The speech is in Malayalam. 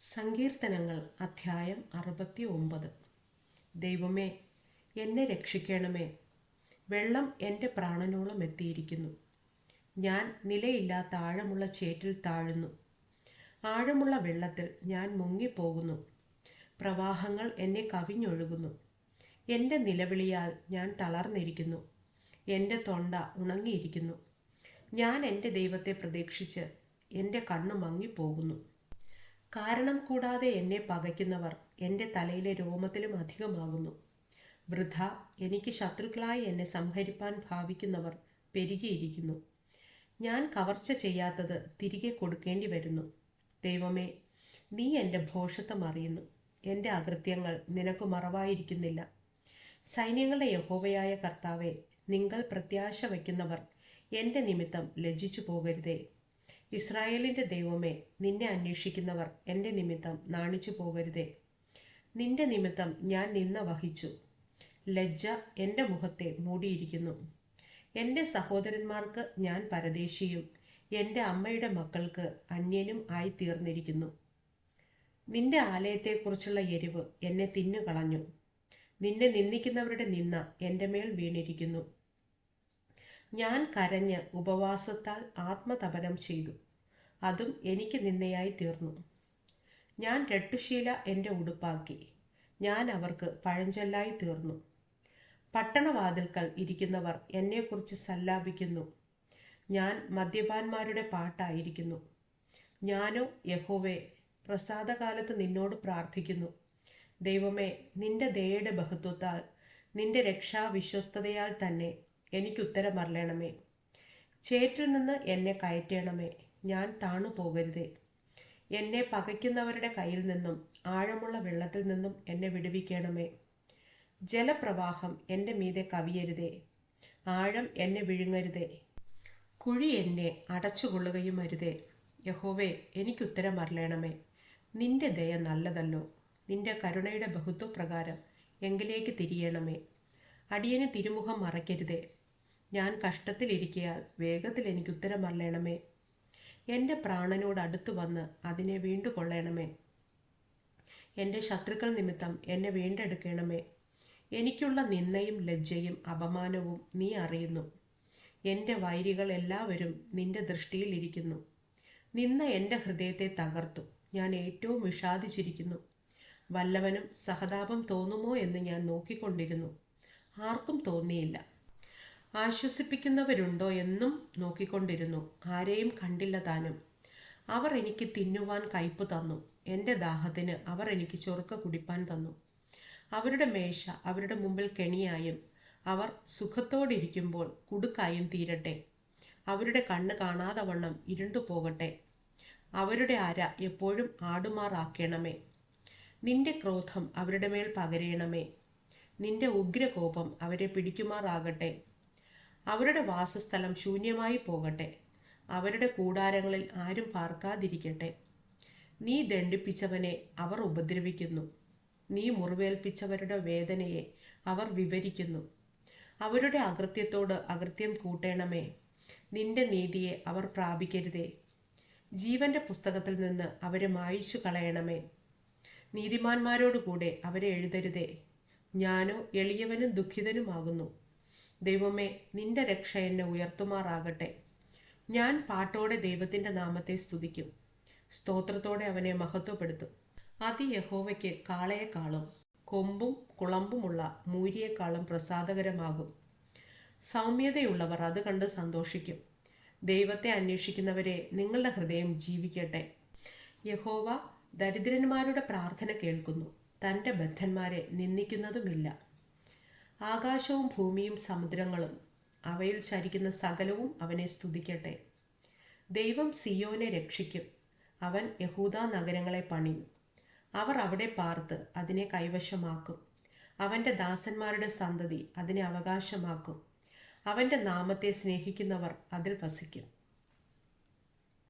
സങ്കീർത്തനങ്ങൾ അധ്യായം അറുപത്തി ഒമ്പത് ദൈവമേ എന്നെ രക്ഷിക്കണമേ. വെള്ളം എന്റെ പ്രാണനോളം എത്തിയിരിക്കുന്നു. ഞാൻ നിലയില്ലാത്ത ആഴമുള്ള ചേറ്റിൽ താഴുന്നു. ആഴമുള്ള വെള്ളത്തിൽ ഞാൻ മുങ്ങിപ്പോകുന്നു. പ്രവാഹങ്ങൾ എന്നെ കവിഞ്ഞൊഴുകുന്നു. എന്റെ നിലവിളിയാൽ ഞാൻ തളർന്നിരിക്കുന്നു. എന്റെ തൊണ്ട ഉണങ്ങിയിരിക്കുന്നു. ഞാൻ എന്റെ ദൈവത്തെ പ്രതീക്ഷിച്ച് എന്റെ കണ്ണു മങ്ങിപ്പോകുന്നു. കാരണം കൂടാതെ എന്നെ പകയ്ക്കുന്നവർ എന്റെ തലയിലെ രോമത്തിലും അധികമാകുന്നു. വൃഥ എനിക്ക് ശത്രുക്കളായി എന്നെ സംഹരിപ്പാൻ ഭാവിക്കുന്നവർ പെരുകിയിരിക്കുന്നു. ഞാൻ കവർച്ച ചെയ്യാത്തത് തിരികെ കൊടുക്കേണ്ടി വരുന്നു. ദൈവമേ നീ എന്റെ ഭോഷത്വം അറിയുന്നു. എന്റെ അകൃത്യങ്ങൾ നിനക്ക് മറവായിരിക്കുന്നില്ല. സൈന്യങ്ങളുടെ യഹോവയായ കർത്താവെ നിങ്ങൾ പ്രത്യാശ വയ്ക്കുന്നവർ എന്റെ നിമിത്തം ലജ്ജിച്ചു പോകരുതേ. ഇസ്രായേലിന്റെ ദൈവമേ നിന്നെ അന്വേഷിക്കുന്നവർ എന്റെ നിമിത്തം നാണിച്ചു പോകരുതേ. നിന്റെ നിമിത്തം ഞാൻ നിന്ന വഹിച്ചു. ലജ്ജ എന്റെ മുഖത്തെ മൂടിയിരിക്കുന്നു. എന്റെ സഹോദരന്മാർക്ക് ഞാൻ പരദേശിയും എന്റെ അമ്മയുടെ മക്കൾക്ക് അന്യനും ആയി തീർന്നിരിക്കുന്നു. നിന്റെ ആലയത്തെക്കുറിച്ചുള്ള എരിവ് എന്നെ തിന്നുകളഞ്ഞു. നിന്നെ നിന്ദിക്കുന്നവരുടെ നിന്ന എന്റെ മേൽ വീണിരിക്കുന്നു. ഞാൻ കരഞ്ഞ് ഉപവാസത്താൽ ആത്മതപനം ചെയ്തു. അതും എനിക്ക് നിന്നയായി തീർന്നു. ഞാൻ രട്ടുശീല എന്റെ ഉടുപ്പാക്കി. ഞാൻ അവർക്ക് പഴഞ്ചൊല്ലായി തീർന്നു. പട്ടണവാതിൽക്കൽ ഇരിക്കുന്നവർ എന്നെക്കുറിച്ച് സല്ലാപിക്കുന്നു. ഞാൻ മദ്യപാന്മാരുടെ പാട്ടായിരിക്കുന്നു. ഞാനോ യഹോവേ പ്രസാദകാലത്ത് നിന്നോട് പ്രാർത്ഥിക്കുന്നു. ദൈവമേ നിന്റെ ദയയുടെ ബഹുത്വത്താൽ നിന്റെ രക്ഷാവിശ്വസ്തയാൽ തന്നെ എനിക്ക് ഉത്തരം അറിയണമേ ചേറ്റിൽ നിന്ന് എന്നെ കയറ്റണമേ. ഞാൻ താണു പോകരുതേ എന്നെ പകയ്ക്കുന്നവരുടെ കയ്യിൽ നിന്നും ആഴമുള്ള വെള്ളത്തിൽ നിന്നും എന്നെ വിടുവിക്കണമേ. ജലപ്രവാഹം എന്റെ മീതെ കവിയരുതേ. ആഴം എന്നെ വിഴുങ്ങരുതേ. കുഴി എന്നെ അടച്ചുകൊള്ളുകയും അരുതേ യഹോവേ എനിക്ക് ഉത്തരം അറിയണമേ നിന്റെ ദയ നല്ലതല്ലോ. നിന്റെ കരുണയുടെ ബഹുത്വപ്രകാരം എങ്കിലേക്ക് തിരിയണമേ. അടിയന് തിരുമുഖം മറയ്ക്കരുതേ. ഞാൻ കഷ്ടത്തിലിരിക്കയാൽ വേഗത്തിൽ എനിക്ക് ഉത്തരം അറിയണമേ. എന്റെ പ്രാണനോട് അടുത്തു വന്ന് അതിനെ വീണ്ടുകൊള്ളണമേ. എന്റെ ശത്രുക്കൾ നിമിത്തം എന്നെ വീണ്ടെടുക്കണമേ. എനിക്കുള്ള നിന്നയും ലജ്ജയും അപമാനവും നീ അറിയുന്നു. എന്റെ വൈരികൾ എല്ലാവരും നിന്റെ ദൃഷ്ടിയിൽ ഇരിക്കുന്നു. നിന്ന എന്റെ ഹൃദയത്തെ തകർത്തു. ഞാൻ ഏറ്റവും വിഷാദിച്ചിരിക്കുന്നു. വല്ലവനും സഹതാപം തോന്നുമോ എന്ന് ഞാൻ നോക്കിക്കൊണ്ടിരുന്നു. ആർക്കും തോന്നിയില്ല. ആശ്വസിപ്പിക്കുന്നവരുണ്ടോ എന്നും നോക്കിക്കൊണ്ടിരുന്നു. ആരെയും കണ്ടില്ല താനും. അവർ എനിക്ക് തിന്നുവാൻ കയ്പ് തന്നു. എന്റെ ദാഹത്തിന് അവർ എനിക്ക് ചൊറുക്ക കുടിപ്പാൻ തന്നു. അവരുടെ മേശ അവരുടെ മുമ്പിൽ കെണിയായും അവർ സുഖത്തോടിരിക്കുമ്പോൾ കുടുക്കായും തീരട്ടെ. അവരുടെ കണ്ണ് കാണാതെ വണ്ണം ഇരുണ്ടു പോകട്ടെ. അവരുടെ അര എപ്പോഴും ആടുമാറാക്കണമേ. നിന്റെ ക്രോധം അവരുടെ മേൽ പകരയണമേ നിന്റെ ഉഗ്രകോപം അവരെ പിടിക്കുമാറാകട്ടെ. അവരുടെ വാസസ്ഥലം ശൂന്യമായി പോകട്ടെ. അവരുടെ കൂടാരങ്ങളിൽ ആരും പാർക്കാതിരിക്കട്ടെ. നീ ദണ്ഡിപ്പിച്ചവനെ അവർ ഉപദ്രവിക്കുന്നു. നീ മുറിവേൽപ്പിച്ചവരുടെ വേദനയെ അവർ വിവരിക്കുന്നു. അവരുടെ അകൃത്യത്തോട് അകൃത്യം കൂട്ടേണമേ. നിന്റെ നീതിയെ അവർ പ്രാപിക്കരുതേ. ജീവന്റെ പുസ്തകത്തിൽ നിന്ന് അവരെ മായിച്ചു കളയണമേ. നീതിമാന്മാരോടുകൂടെ അവരെ എഴുതരുതേ. ഞാനോ എളിയവനും ദുഃഖിതനുമാകുന്നു. ദൈവമേ നിന്റെ രക്ഷ എന്നെ ഉയർത്തുമാറാകട്ടെ. ഞാൻ പാട്ടോടെ ദൈവത്തിന്റെ നാമത്തെ സ്തുതിക്കും. സ്തോത്രത്തോടെ അവനെ മഹത്വപ്പെടുത്തും. അതി യഹോവയ്ക്ക് കാളയെക്കാളും കൊമ്പും കുളമ്പുമുള്ള മൂരിയേക്കാളും പ്രസാദകരമാകും. സൗമ്യതയുള്ളവർ അത് കണ്ട് സന്തോഷിക്കും. ദൈവത്തെ അന്വേഷിക്കുന്നവരെ നിങ്ങളുടെ ഹൃദയം ജീവിക്കട്ടെ. യഹോവ ദരിദ്രന്മാരുടെ പ്രാർത്ഥന കേൾക്കുന്നു. തന്റെ ബദ്ധന്മാരെ നിന്ദിക്കുന്നതുമില്ല. ആകാശവും ഭൂമിയും സമുദ്രങ്ങളും. അവയിൽ ചരിക്കുന്ന സകലവും അവനെ സ്തുതിക്കട്ടെ. ദൈവം സിയോനെ രക്ഷിക്കും. അവൻ യഹൂദ നഗരങ്ങളെ പണിയും. അവർ അവിടെ പാർത്ത് അതിനെ കൈവശമാക്കും. അവന്റെ ദാസന്മാരുടെ സന്തതി അതിനെ അവകാശമാക്കും. അവന്റെ നാമത്തെ സ്നേഹിക്കുന്നവർ അതിൽ വസിക്കും.